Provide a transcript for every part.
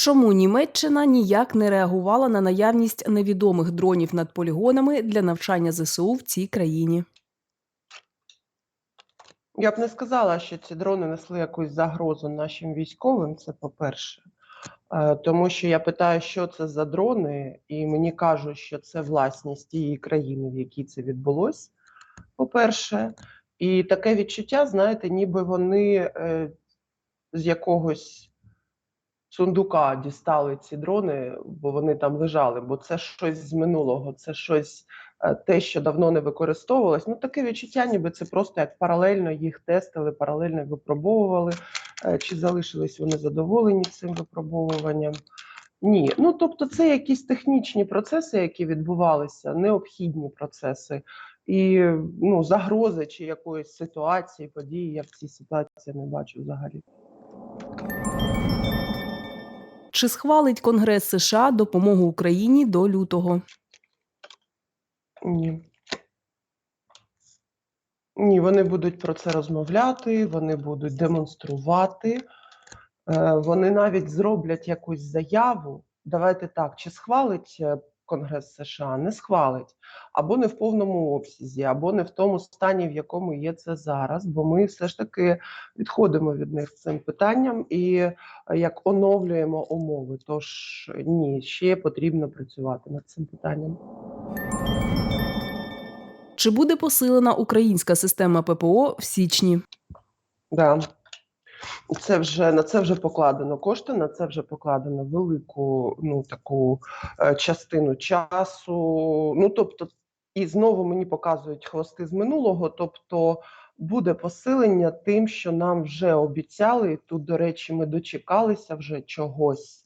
Чому Німеччина ніяк не реагувала на наявність невідомих дронів над полігонами для навчання ЗСУ в цій країні? Я б не сказала, що ці дрони несли якусь загрозу нашим військовим. Це по-перше. Е, Тому що я питаю, що це за дрони, і мені кажуть, що це власність тієї країни, в якій це відбулось. По-перше, і таке відчуття, знаєте, ніби вони е, з якогось сундука дістали ці дрони, бо вони там лежали, бо це щось з минулого, це щось е, те, що давно не використовувалось. Ну таке відчуття, ніби це просто як паралельно їх тестили, паралельно випробовували. Е, Чи залишились вони задоволені цим випробовуванням? Ні, ну тобто, це якісь технічні процеси, які відбувалися, необхідні процеси, і ну загрози чи якоїсь ситуації, події я в цій ситуації не бачу взагалі. Чи схвалить Конгрес США допомогу Україні до лютого? Ні. Ні, вони будуть про це розмовляти, вони будуть демонструвати, е, вони навіть зроблять якусь заяву. Давайте так, чи схвалить е, Конгрес США? Не схвалить, або не в повному обсязі, або не в тому стані, в якому є це зараз. Бо ми все ж таки відходимо від них цим питанням і е, як оновлюємо умови. Тож ні, ще потрібно працювати над цим питанням. Чи буде посилена українська система ППО в січні? Да. Це вже на це вже покладено кошти, на це вже покладено велику ну таку е, частину часу. Ну тобто, і знову мені показують хвости з минулого. Тобто буде посилення тим, що нам вже обіцяли. Тут, до речі, ми дочекалися вже чогось.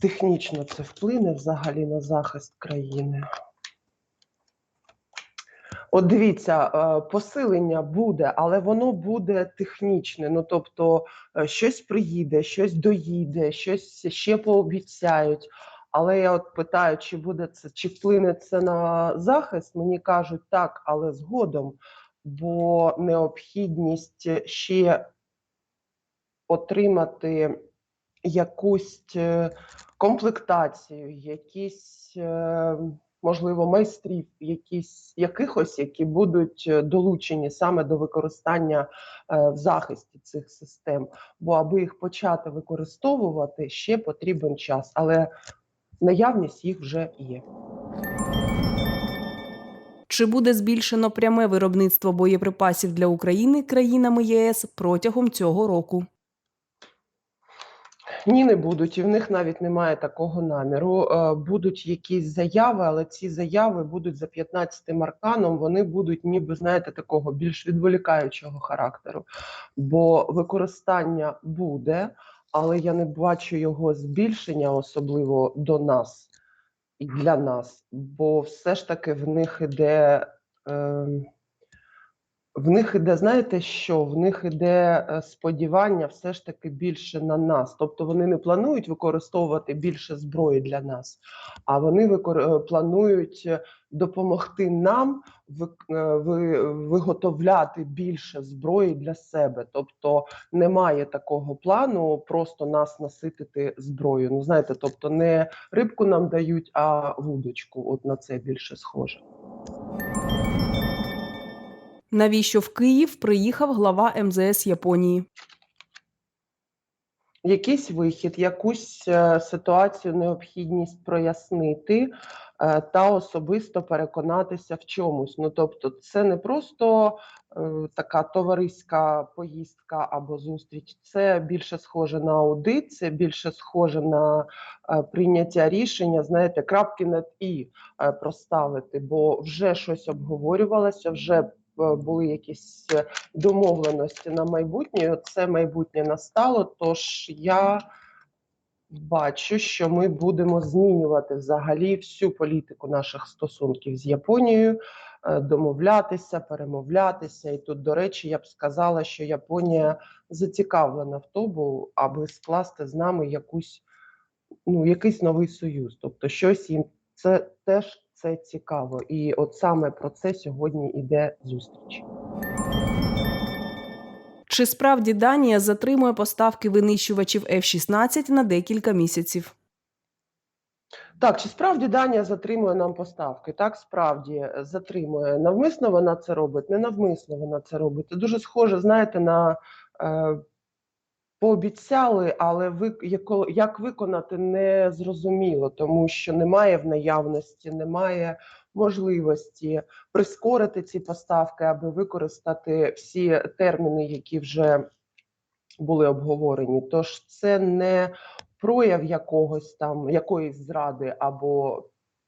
Технічно це вплине взагалі на захист країни. От дивіться, е, посилення буде, але воно буде технічне. Ну тобто, е, щось приїде, щось доїде, щось ще пообіцяють. Але я от питаю, чи буде це, чи вплине це на захист? Мені кажуть так, але згодом, бо необхідність ще отримати якусь е, комплектацію, якісь. Можливо, майстрів, якісь якихось, які будуть е, долучені саме до використання е, в захисті цих систем. Бо аби їх почати використовувати, ще потрібен час, але наявність їх вже є. Чи буде збільшено пряме виробництво боєприпасів для України країнами ЄС протягом цього року? Ні, не будуть, і в них навіть немає такого наміру. Е, Будуть якісь заяви, але ці заяви будуть за 15 арканом. Вони будуть, ніби знаєте, такого більш відволікаючого характеру. Бо використання буде, але я не бачу його збільшення, особливо до нас і для нас. Бо все ж таки в них іде. Е, в них іде, знаєте що? В них іде е, сподівання все ж таки більше на нас. Тобто вони не планують використовувати більше зброї для нас, а вони викор... е, планують е, допомогти нам ви... ви... виготовляти більше зброї для себе. Тобто немає такого плану просто нас наситити зброєю. Ну знаєте, тобто не рибку нам дають, а вудочку. От на це більше схоже. Навіщо в Київ приїхав глава МЗС Японії? якийсь вихід, якусь е, ситуацію, необхідність прояснити е, та особисто переконатися в чомусь. Ну тобто, це не просто е, така товариська поїздка або зустріч, це більше схоже на аудит, це більше схоже на прийняття рішення. Знаєте, крапки над і проставити, бо вже щось обговорювалося, вже були якісь е, домовленості на майбутнє. Це майбутнє настало. Тож я бачу, що ми будемо змінювати взагалі всю політику наших стосунків з Японією, е, домовлятися, перемовлятися. І тут, до речі, я б сказала, що Японія зацікавлена в тому, аби скласти з нами якусь ну, якийсь новий союз. Тобто, щось їм це теж це цікаво. І от саме про це сьогодні іде зустріч. Чи справді Данія затримує поставки винищувачів F-16 на декілька місяців? Так, чи справді Данія затримує нам поставки? Так, справді е, затримує. Навмисно вона це робить, не навмисно вона це робить. Це дуже схоже, знаєте, на е, пообіцяли, але ви, як виконати не зрозуміло, тому що немає в наявності, немає можливості прискорити ці поставки, аби використати всі терміни, які вже були обговорені. Тож це не прояв якогось там якоїсь зради або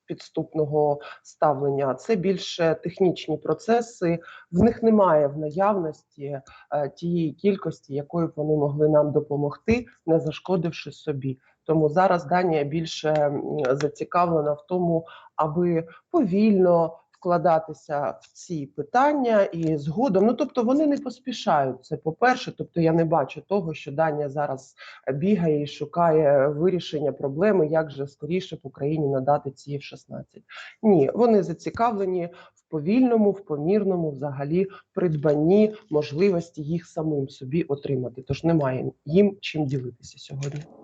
підступного ставлення. Це більше технічні процеси. В них немає в наявності е, тієї кількості, якою б вони могли нам допомогти, не зашкодивши собі. Тому зараз Данія більше зацікавлена в тому, аби повільно вкладатися в ці питання і згодом. Ну тобто вони не поспішають. Це по-перше. Тобто я не бачу того, що Данія зараз бігає і шукає вирішення проблеми, як же скоріше в Україні надати ці F-16. Ні, вони зацікавлені в повільному, в помірному, взагалі придбанні можливості їх самим собі отримати. Тож немає їм чим ділитися сьогодні.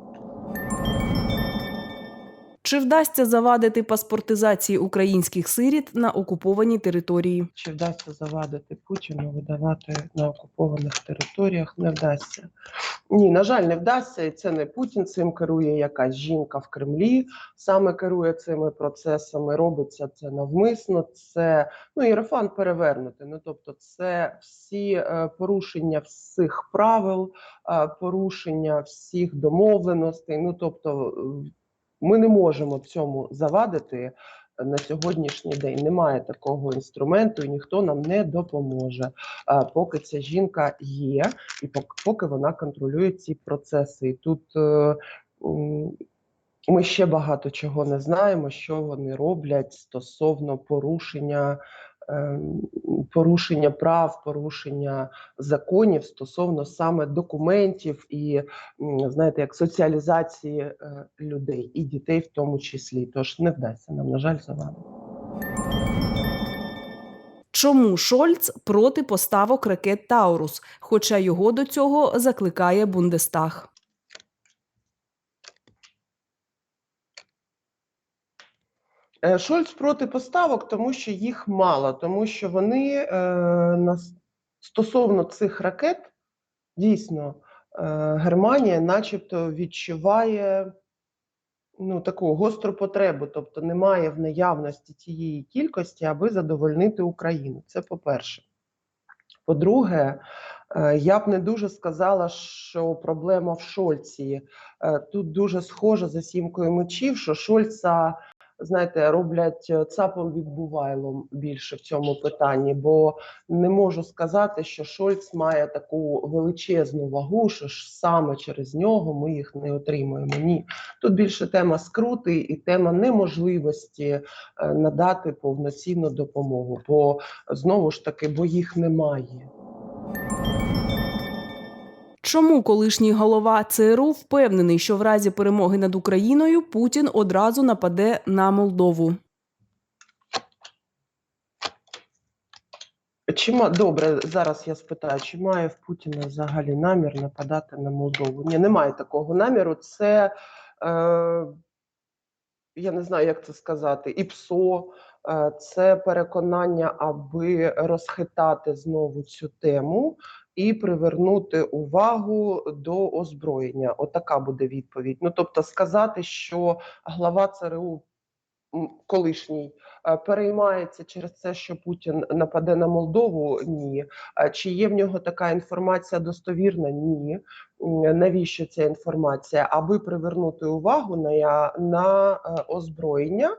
Чи вдасться завадити паспортизації українських сиріт на окупованій території? Чи вдасться завадити Путіну видавати на окупованих територіях? Не вдасться. Ні, на жаль, не вдасться, і це не Путін. Цим керує якась жінка в Кремлі. Саме керує цими процесами. Робиться це навмисно. Це ну іерофан перевернути. Ну тобто, це всі е, порушення всіх правил, е, порушення всіх домовленостей. Ну тобто, ми не можемо цьому завадити на сьогоднішній день. Немає такого інструменту, і ніхто нам не допоможе, е, поки ця жінка є, і пок- поки вона контролює ці процеси. І тут е, ми ще багато чого не знаємо, що вони роблять стосовно порушення. Ем, Порушення прав, порушення законів стосовно саме документів і знаєте, як соціалізації е, людей і дітей в тому числі. Тож не вдасться нам, на жаль, завадити. Чому Шольц проти поставок ракет Таурус, хоча його до цього закликає Бундестаг? Шольц проти поставок, тому що їх мало, тому що вони е, стосовно цих ракет дійсно е, Германія, начебто, відчуває ну, таку гостру потребу, тобто немає в наявності тієї кількості, аби задовольнити Україну. Це по-перше. По-друге, е, я б не дуже сказала, що проблема в Шольці. Е, Тут дуже схоже за сімкою мечів, що Шольца, знаєте, роблять е, цапом відбувайлом більше в цьому питанні, бо не можу сказати, що Шольц має таку величезну вагу, що ж саме через нього ми їх не отримуємо. Ні, тут більше тема скрути і тема неможливості е, надати повноцінну допомогу. Бо знову ж таки, бо їх немає. Чому колишній голова ЦРУ впевнений, що в разі перемоги над Україною Путін одразу нападе на Молдову? Чи добре зараз я спитаю, чи має в Путіна взагалі намір нападати на Молдову? Ні, немає такого наміру. Це е, я не знаю, як це сказати, ІПСО, е, це переконання, аби розхитати знову цю тему і привернути увагу до озброєння. Отака буде відповідь. Ну тобто, сказати, що глава ЦРУ колишній е, переймається через це, що Путін нападе на Молдову. Ні. Чи є в нього така інформація достовірна? Ні. Навіщо ця інформація? Аби привернути увагу на, на е, озброєння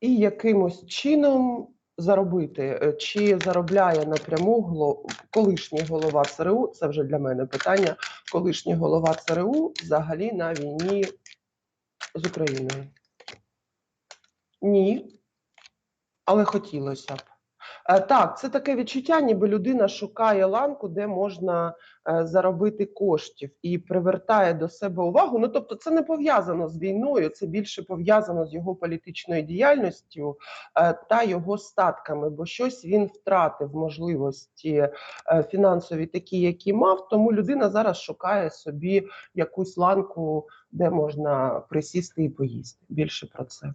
і якимось чином заробити. Е, Чи заробляє напряму колишній голова ЦРУ? Це вже для мене питання. Колишній голова ЦРУ взагалі на війні з Україною. Ні, але хотілося б. Е, Так, це таке відчуття, ніби людина шукає ланку, де можна е, заробити коштів і привертає до себе увагу. Ну тобто, це не пов'язано з війною, це більше пов'язано з його політичною діяльністю е, та його статками, бо щось він втратив можливості фінансові, такі, які мав. Тому людина зараз шукає собі якусь ланку, де можна присісти і поїсти. Більше про це.